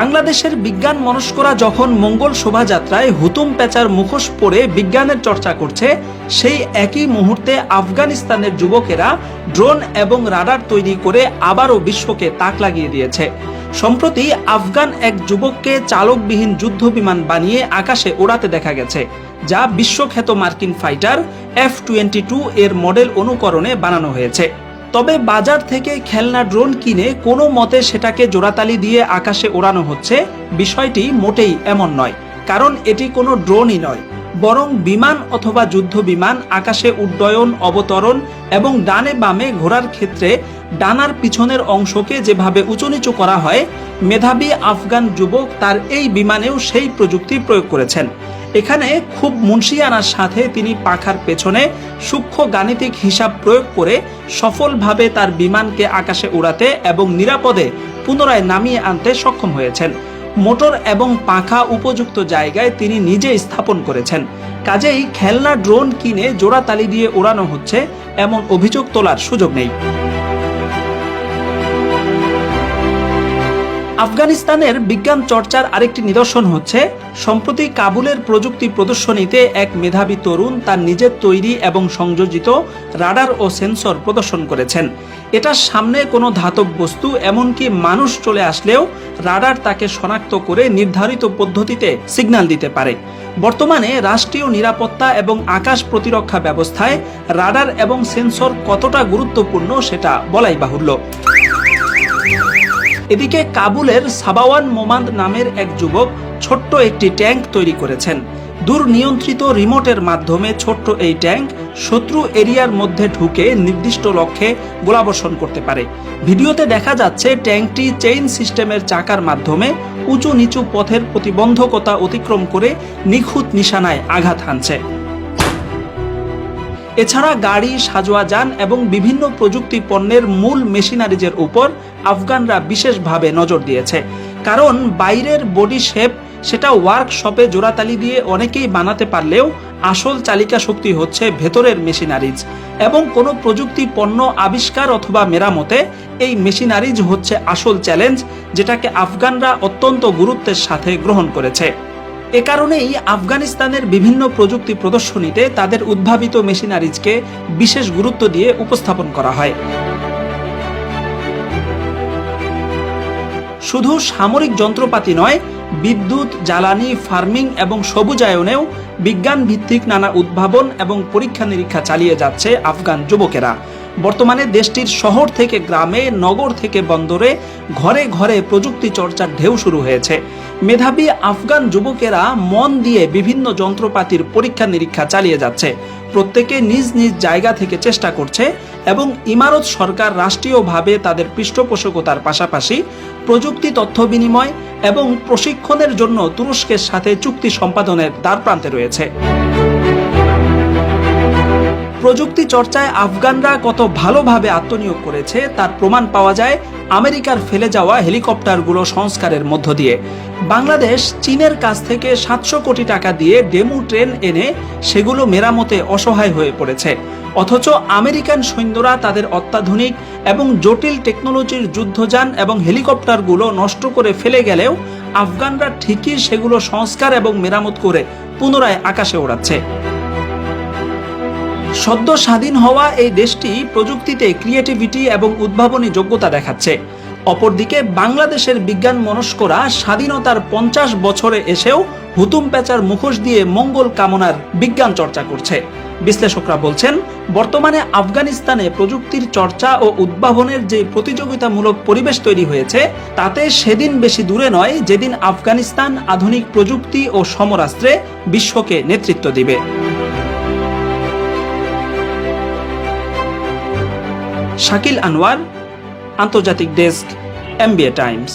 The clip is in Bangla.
বাংলাদেশের বিজ্ঞান মনস্করা যখন মঙ্গল শোভাযাত্রায় হুতুম পেঁচার মুখোশ পরে বিজ্ঞানের চর্চা করছে, সেই একই মুহূর্তে আফগানিস্তানের যুবকেরা ড্রোন এবং রাডার তৈরি করে আবারও বিশ্বকে তাক লাগিয়ে দিয়েছে। সম্প্রতি আফগান এক যুবককে চালকবিহীন যুদ্ধ বিমান বানিয়ে আকাশে ওড়াতে দেখা গেছে, যা বিশ্বখ্যাত মার্কিন ফাইটার এফ টোয়েন্টি টু এর মডেল অনুকরণে বানানো হয়েছে। তবে বাজার থেকে খেলনা ড্রোন কিনে কোনো মতে সেটাকে জোড়াতালি দিয়ে আকাশে ওড়ানো হচ্ছে, বিষয়টি মোটেই এমন নয়, কারণ এটি কোনো ড্রোনই নয়, বরং বিমান অথবা যুদ্ধ বিমান, আকাশে উড্ডয়ন, অবতরণ এবং ডানে বামে ঘোরার ক্ষেত্রে ডানার পিছনের অংশকে যেভাবে উঁচু নিচু করা হয়, মেধাবী আফগান যুবক তার এই বিমানেও সেই প্রযুক্তি প্রয়োগ করেছেন। এখানে খুব মুন্সিয়ানার সাথে তিনি পাখার পেছনে সূক্ষ্ম গাণিতিক হিসাব প্রয়োগ করে সফলভাবে তার বিমানকে আকাশে উড়াতে এবং নিরাপদে পুনরায় নামিয়ে আনতে সক্ষম হয়েছেন। মোটর এবং পাখা উপযুক্ত জায়গায় তিনি নিজে স্থাপন করেছেন। কাজেই খেলনা ড্রোন কিনে জোড়াতালি দিয়ে ওড়ানো হচ্ছে, এমন অভিযোগ তোলার সুযোগ নেই। আফগানিস্তানের বিজ্ঞান চর্চার আরেকটি নিদর্শন হচ্ছে, সম্প্রতি কাবুলের প্রযুক্তি প্রদর্শনীতে এক মেধাবী তরুণ তার নিজের তৈরি এবং সংযোজিত রাডার ও সেন্সর প্রদর্শন করেছেন। এটার সামনে কোনো ধাতব বস্তু, এমনকি মানুষ চলে আসলেও রাডার তাকে শনাক্ত করে নির্ধারিত পদ্ধতিতে সিগন্যাল দিতে পারে। বর্তমানে রাষ্ট্রীয় নিরাপত্তা এবং আকাশ প্রতিরক্ষা ব্যবস্থায় রাডার এবং সেন্সর কতটা গুরুত্বপূর্ণ সেটা বলাই বাহুল্য। এদিকে কাবুলের সাবাওয়ান মোমান্দ নামের এক যুবক ছোট্ট একটি ট্যাঙ্ক তৈরি করেছেন। দূর নিয়ন্ত্রিত রিমোটের মাধ্যমে ছোট্ট এই ট্যাঙ্ক শত্রু এরিয়ার মধ্যে ঢুকে নির্দিষ্ট লক্ষ্যে গোলাবর্ষণ করতে পারে। ভিডিওতে দেখা যাচ্ছে, ট্যাঙ্কটি চেইন সিস্টেমের চাকার মাধ্যমে উঁচু নিচু পথের প্রতিবন্ধকতা অতিক্রম করে নিখুঁত নিশানায় আঘাত হানছে। এছাড়া গাড়ি সাজোয়া যান এবং বিভিন্ন প্রযুক্তি পণ্যের মূল মেশিনারিজের উপর আফগানরা বিশেষভাবে নজর দিয়েছে। কারণ বাইরের বডি শেপ সেটা ওয়ার্কশপে জোড়াতালি দিয়ে অনেকেই বানাতে পারলেও আসল চালিকা শক্তি হচ্ছে ভেতরের মেশিনারিজ এবং কোনো প্রযুক্তি পণ্য আবিষ্কার অথবা মেরামতে এই মেশিনারিজ হচ্ছে আসল চ্যালেঞ্জ যেটাকে আফগানরা অত্যন্ত গুরুত্বের সাথে গ্রহণ করেছে। এ কারণেই আফগানিস্তানের বিভিন্ন প্রযুক্তি প্রদর্শনীতে তাদের উদ্ভাবিত মেশিনারিজকে বিশেষ গুরুত্ব দিয়ে উপস্থাপন করা হয়। শুধু সামরিক যন্ত্রপাতি নয়, বিদ্যুৎ, জ্বালানি, ফার্মিং এবং সবুজায়নেও বিজ্ঞান ভিত্তিক নানা উদ্ভাবন এবং পরীক্ষা নিরীক্ষা চালিয়ে যাচ্ছে আফগান যুবকেরা। বর্তমানে দেশটির শহর থেকে গ্রামে, নগর থেকে বন্দরে ঘরে ঘরে প্রযুক্তি চর্চার ঢেউ শুরু হয়েছে। মেধাবী আফগান যুবকেরা মন দিয়ে বিভিন্ন যন্ত্রপাতির পরীক্ষা নিরীক্ষা চালিয়ে যাচ্ছে। প্রত্যেকে নিজ নিজ জায়গা থেকে চেষ্টা করছে এবং ইমারত সরকার রাষ্ট্রীয়ভাবে তাদের পৃষ্ঠপোষকতার পাশাপাশি প্রযুক্তি তথ্য বিনিময় এবং প্রশিক্ষণের জন্য তুরস্কের সাথে চুক্তি সম্পাদনের দ্বারপ্রান্তে রয়েছে। প্রযুক্তি চর্চায় আফগানরা কত ভালোভাবে আত্মনিয়োগ করেছে, তার প্রমাণ পাওয়া যায় আমেরিকার ফেলে যাওয়া হেলিকপ্টারগুলো সংস্কারের মধ্য দিয়ে। বাংলাদেশ চীনের কাছ থেকে সাতশো কোটি টাকা দিয়ে ডেমু ট্রেন এনে সেগুলো মেরামতে অসহায় হয়ে পড়েছে। অথচ আমেরিকান সৈন্যরা তাদের অত্যাধুনিক এবং জটিল টেকনোলজির যুদ্ধযান এবং হেলিকপ্টারগুলো নষ্ট করে ফেলে গেলেও আফগানরা ঠিকই সেগুলো সংস্কার এবং মেরামত করে পুনরায় আকাশে ওড়াচ্ছে। সদ্য স্বাধীন হওয়া এই দেশটি প্রযুক্তিতে ক্রিয়েটিভিটি এবং উদ্ভাবনী যোগ্যতা দেখাচ্ছে। অপরদিকে বাংলাদেশের বিজ্ঞান মনস্করা স্বাধীনতার পঞ্চাশ বছরে এসেও হুতুম পেঁচার মুখোশ দিয়ে মঙ্গল কামনার বিজ্ঞান চর্চা করছে। বিশ্লেষকরা বলছেন, বর্তমানে আফগানিস্তানে প্রযুক্তির চর্চা ও উদ্ভাবনের যে প্রতিযোগিতামূলক পরিবেশ তৈরি হয়েছে, তাতে সেদিন বেশি দূরে নয়, যেদিন আফগানিস্তান আধুনিক প্রযুক্তি ও সমরাস্ত্রে বিশ্বকে নেতৃত্ব দিবে। শাকিল আনোয়ার আন্তর্জাতিক ডেস্ক এমবিএ টাইমস।